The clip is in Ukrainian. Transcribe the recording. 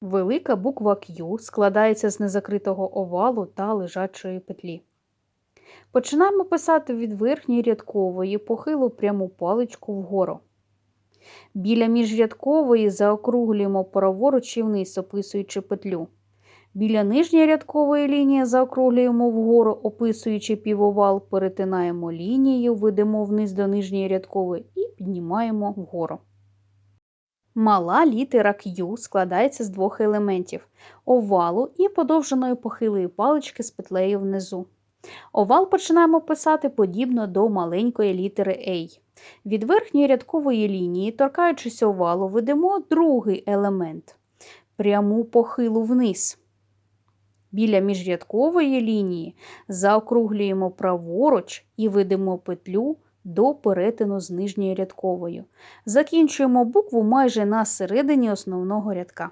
Велика буква Q складається з незакритого овалу та лежачої петлі. Починаємо писати від верхньої рядкової похилу пряму паличку вгору. Біля міжрядкової заокруглюємо праворуч і вниз, описуючи петлю. Біля нижньої рядкової лінії заокруглюємо вгору, описуючи півовал, перетинаємо лінію, ведемо вниз до нижньої рядкової і піднімаємо вгору. Мала літера Q складається з двох елементів овалу і подовженої похилої палички з петлею внизу. Овал починаємо писати подібно до маленької літери A. Від верхньої рядкової лінії, торкаючись овалу, ведемо другий елемент пряму похилу вниз. Біля міжрядкової лінії заокруглюємо праворуч і ведемо петлю до перетину з нижньою рядковою. Закінчуємо букву майже на середині основного рядка.